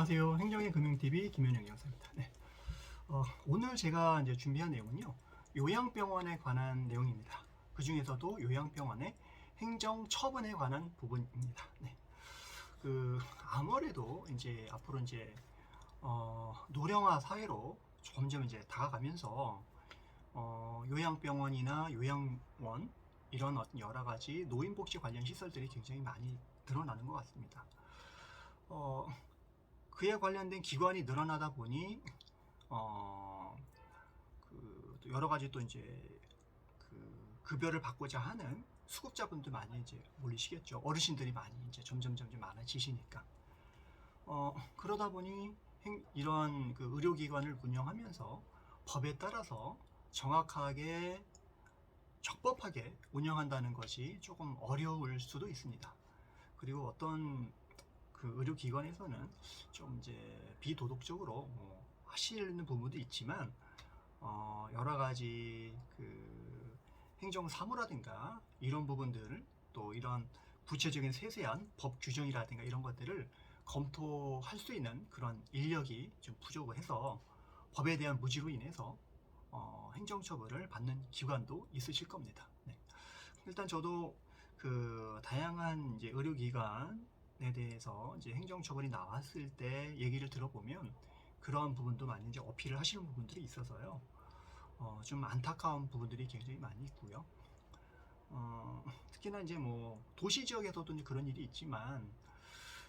안녕하세요. 행정의 금융TV 김현영 양사입니다. 네. 어, 오늘 제가 이제 준비한 내용은요. 요양병원에 관한 내용입니다. 그 중에서도 요양병원의 행정 처분에 관한 부분입니다. 네. 그 아무래도 이제 앞으로 이제 어, 노령화 사회로 점점 이제 다가가면서 어, 요양병원이나 요양원 이런 어떤 여러 가지 노인복지 관련 시설들이 굉장히 많이 늘어나는 것 같습니다. 어, 그에 관련된 기관이 늘어나다 보니 어, 그, 또 여러 가지 또 이제 그 급여를 받고자 하는 수급자분들 많이 이제 몰리시겠죠. 어르신들이 많이 이제 점점 점점 많아지시니까. 어, 그러다 보니 행- 이런 그 의료기관을 운영하면서 법에 따라서 정확하게 적법하게 운영한다는 것이 조금 어려울 수도 있습니다. 그리고 어떤 그 의료기관에서는 좀 이제 비도덕적으로 뭐 하시는 부분도 있지만 어 여러 가지 그 행정 사무라든가 이런 부분들 또 이런 구체적인 세세한 법 규정이라든가 이런 것들을 검토할 수 있는 그런 인력이 좀 부족을 해서 법에 대한 무지로 인해서 어, 행정처벌을 받는 기관도 있으실 겁니다. 네. 일단 저도 그 다양한 이제 의료기관 에 대해서 이제 행정처벌이 나왔을 때 얘기를 들어보면 그런 부분도 많이 이제 어필을 하시는 부분들이 있어서요. 어, 좀 안타까운 부분들이 굉장히 많이 있고요. 어, 특히나 이제 뭐 도시 지역에서도 이제 그런 일이 있지만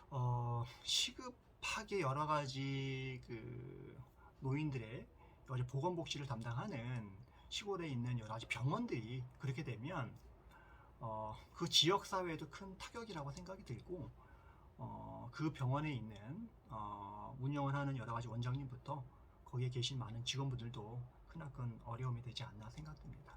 어, 시급하게 여러 가지 그 노인들의 여러 보건복지를 담당하는 시골에 있는 여러 가지 병원들이 그렇게 되면 어, 그 지역 사회에도 큰 타격이라고 생각이 들고 어, 그 병원에 있는 어, 운영을 하는 여러 가지 원장님부터 거기에 계신 많은 직원분들도 크나큰 어려움이 되지 않나 생각됩니다.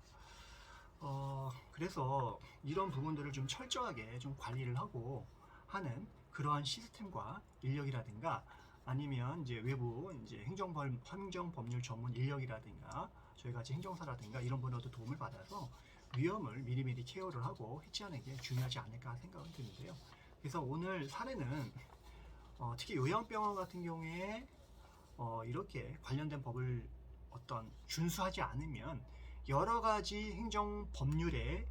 어, 그래서 이런 부분들을 좀 철저하게 좀 관리를 하고 하는 그러한 시스템과 인력이라든가 아니면 이제 외부 이제 행정법, 행정법률 전문 인력이라든가 저희 같이 행정사라든가 이런 분들도 도움을 받아서 위험을 미리미리 케어를 하고 해치하는 게 중요하지 않을까 생각은 드는데요. 그래서 오늘 사례는 어, 특히 요양병원 같은 경우에 어, 이렇게 관련된 법을 어떤 준수하지 않으면 여러 가지 행정 법률의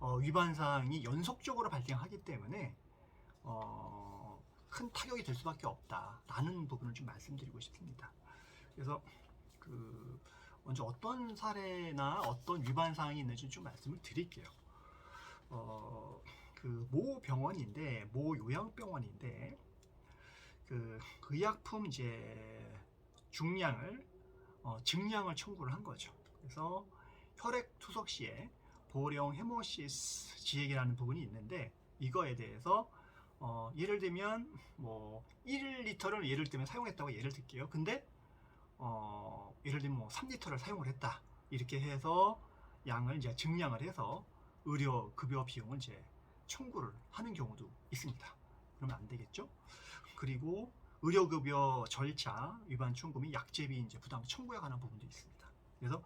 어, 위반 사항이 연속적으로 발생하기 때문에 어, 큰 타격이 될 수밖에 없다라는 부분을 좀 말씀드리고 싶습니다. 그래서 그 먼저 어떤 사례나 어떤 위반 사항이 있는지 좀 말씀을 드릴게요. 어, 그 모 병원인데 모 요양병원인데 그 의약품 이제 중량을 어, 증량을 청구를 한 거죠. 그래서 혈액 투석 시에 보령 헤모시스 지액이라는 부분이 있는데 이거에 대해서 어, 예를 들면 뭐 1리터를 예를 들면 사용했다고 예를 들게요. 근데 어, 예를 들면 뭐 3리터를 사용을 했다. 이렇게 해서 양을 이제 증량을 해서 의료 급여 비용을 이제 청구를 하는 경우도 있습니다. 그러면 안 되겠죠? 그리고 의료급여 절차 위반 청구 및 약제비 이제 부담 청구에 관한 부분도 있습니다. 그래서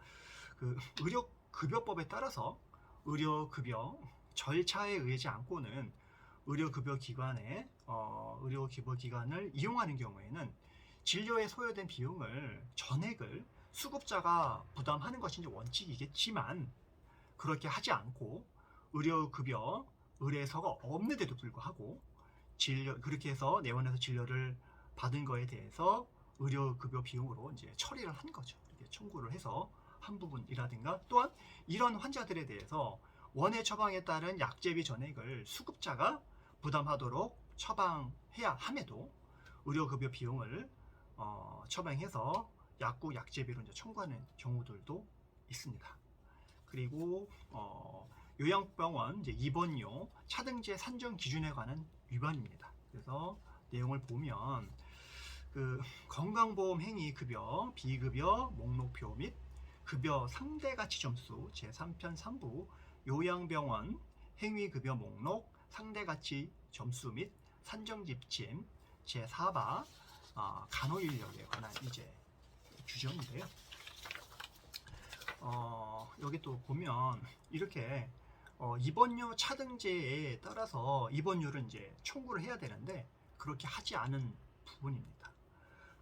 그 의료급여법에 따라서 의료급여 절차에 의하지 않고는 의료급여 기관에 어, 의료급여 기관을 이용하는 경우에는 진료에 소요된 비용을 전액을 수급자가 부담하는 것이 이제 원칙이겠지만 그렇게 하지 않고 의료급여 의뢰서가 없는데도 불구하고 진료 그렇게 해서 내원해서 진료를 받은 거에 대해서 의료급여 비용으로 이제 처리를 한 거죠. 이렇게 청구를 해서 한 부분이라든가 또한 이런 환자들에 대해서 원해 처방에 따른 약제비 전액을 수급자가 부담하도록 처방해야 함에도 의료급여 비용을 어, 처방해서 약국 약제비로 이제 청구하는 경우들도 있습니다. 그리고 어, 요양병원 이제 입원료 차등제 산정 기준에 관한 위반입니다. 그래서 내용을 보면 그 건강보험 행위 급여, 비급여 목록표 및 급여 상대 가치 점수 제3편 3부 요양병원 행위 급여 목록 상대 가치 점수 및 산정 지침 제4바 어, 간호 인력에 관한 이제 규정인데요. 어, 여기 또 보면 이렇게 어, 입원료 차등제에 따라서 입원료를 이제 청구를 해야 되는데 그렇게 하지 않은 부분입니다.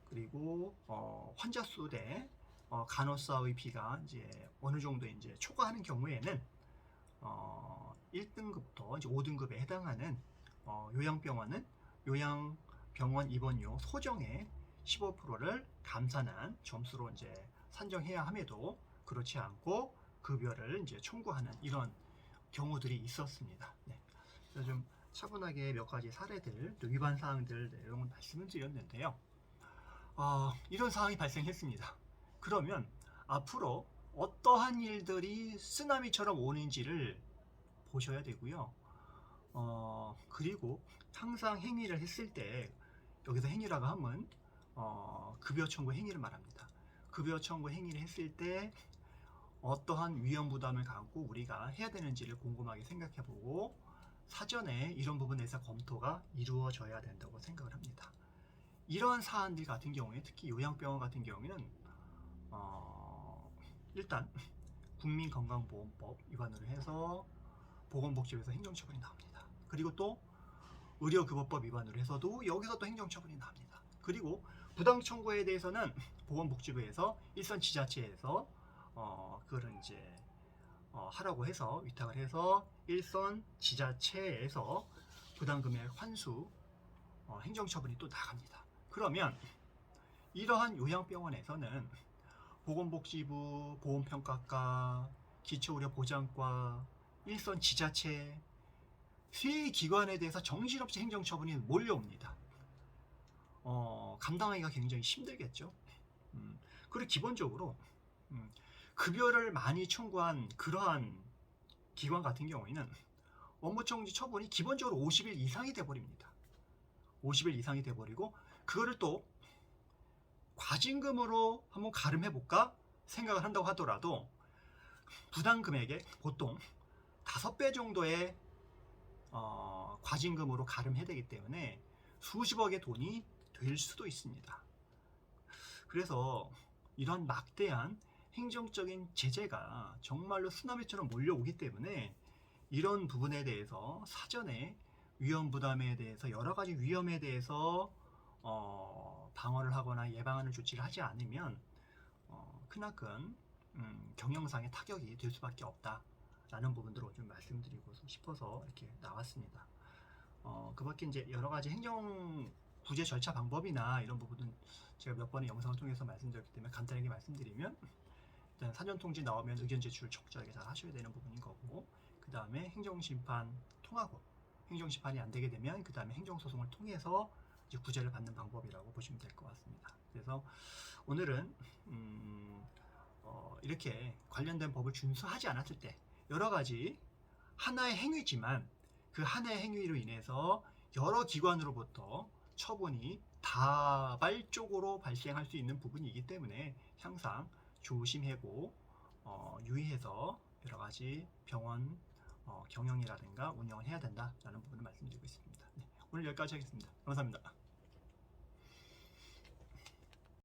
그리고 어, 환자 수 대 어, 간호사의 비가 이제 어느 정도 이제 초과하는 경우에는 어, 1등급부터 이제 5등급에 해당하는 어, 요양병원은 요양병원 입원료 소정의 15%를 감산한 점수로 이제 산정해야 함에도 그렇지 않고 급여를 이제 청구하는 이런 경우들이 있었습니다. 네. 그래서 좀 차분하게 몇 가지 사례들, 또 위반 사항들 내용을 말씀을 드렸는데요. 어, 이런 상황이 발생했습니다. 그러면 앞으로 어떠한 일들이 쓰나미처럼 오는지를 보셔야 되고요. 어, 그리고 항상 행위를 했을 때 여기서 행위라고 하면 어, 급여 청구 행위를 말합니다. 급여 청구 행위를 했을 때 어떠한 위험 부담을 갖고 우리가 해야 되는지를 꼼꼼하게 생각해보고 사전에 이런 부분에서 검토가 이루어져야 된다고 생각을 합니다. 이러한 사안들 같은 경우에 특히 요양병원 같은 경우에는 어, 일단 국민건강보험법 위반으로 해서 보건복지부에서 행정처분이 나옵니다. 그리고 또 의료급여법 위반으로 해서도 여기서 또 행정처분이 나옵니다. 그리고 부당 청구에 대해서는 보건복지부에서 일선 지자체에서 어, 그거를 이제 어, 하라고 해서 위탁을 해서 일선 지자체에서 부당 금액 환수 어, 행정처분이 또 나갑니다. 그러면 이러한 요양병원에서는 보건복지부 보험평가과 기초의료보장과 일선 지자체 세 기관에 대해서 정신없이 행정처분이 몰려옵니다. 어, 감당하기가 굉장히 힘들겠죠. 음, 그리고 기본적으로 음, 급여를 많이 청구한 그러한 기관 같은 경우에는 업무정지 처분이 기본적으로 50일 이상이 돼버립니다. 50일 이상이 돼버리고 그거를 또 과징금으로 한번 가름해 볼까 생각을 한다고 하더라도 부당 금액의 보통 5배 정도의 어, 과징금으로 가름해야 되기 때문에 수십억의 돈이 될 수도 있습니다. 그래서 이런 막대한 행정적인 제재가 정말로 쓰나미처럼 몰려오기 때문에 이런 부분에 대해서 사전에 위험 부담에 대해서 여러 가지 위험에 대해서 어, 방어를 하거나 예방하는 조치를 하지 않으면 어, 크나큰 음, 경영상의 타격이 될 수밖에 없다라는 부분들을 좀 말씀드리고 싶어서 이렇게 나왔습니다. 어, 그밖에 이제 여러 가지 행정 구제 절차 방법이나 이런 부분은 제가 몇 번의 영상을 통해서 말씀드렸기 때문에 간단하게 말씀드리면 일단 사전 통지 나오면 의견 제출 적절하게 잘 하셔야 되는 부분인 거고 그 다음에 행정심판 통하고 행정심판이 안 되게 되면 그 다음에 행정소송을 통해서 이제 구제를 받는 방법이라고 보시면 될 것 같습니다. 그래서 오늘은 음, 어, 이렇게 관련된 법을 준수하지 않았을 때 여러 가지 하나의 행위지만 그 하나의 행위로 인해서 여러 기관으로부터 처분이 다발적으로 발생할 수 있는 부분이기 때문에 항상 조심하고 어, 유의해서 여러 가지 병원 어, 경영이라든가 운영을 해야 된다라는 부분을 말씀드리고 있습니다. 네, 오늘 여기까지 하겠습니다. 감사합니다.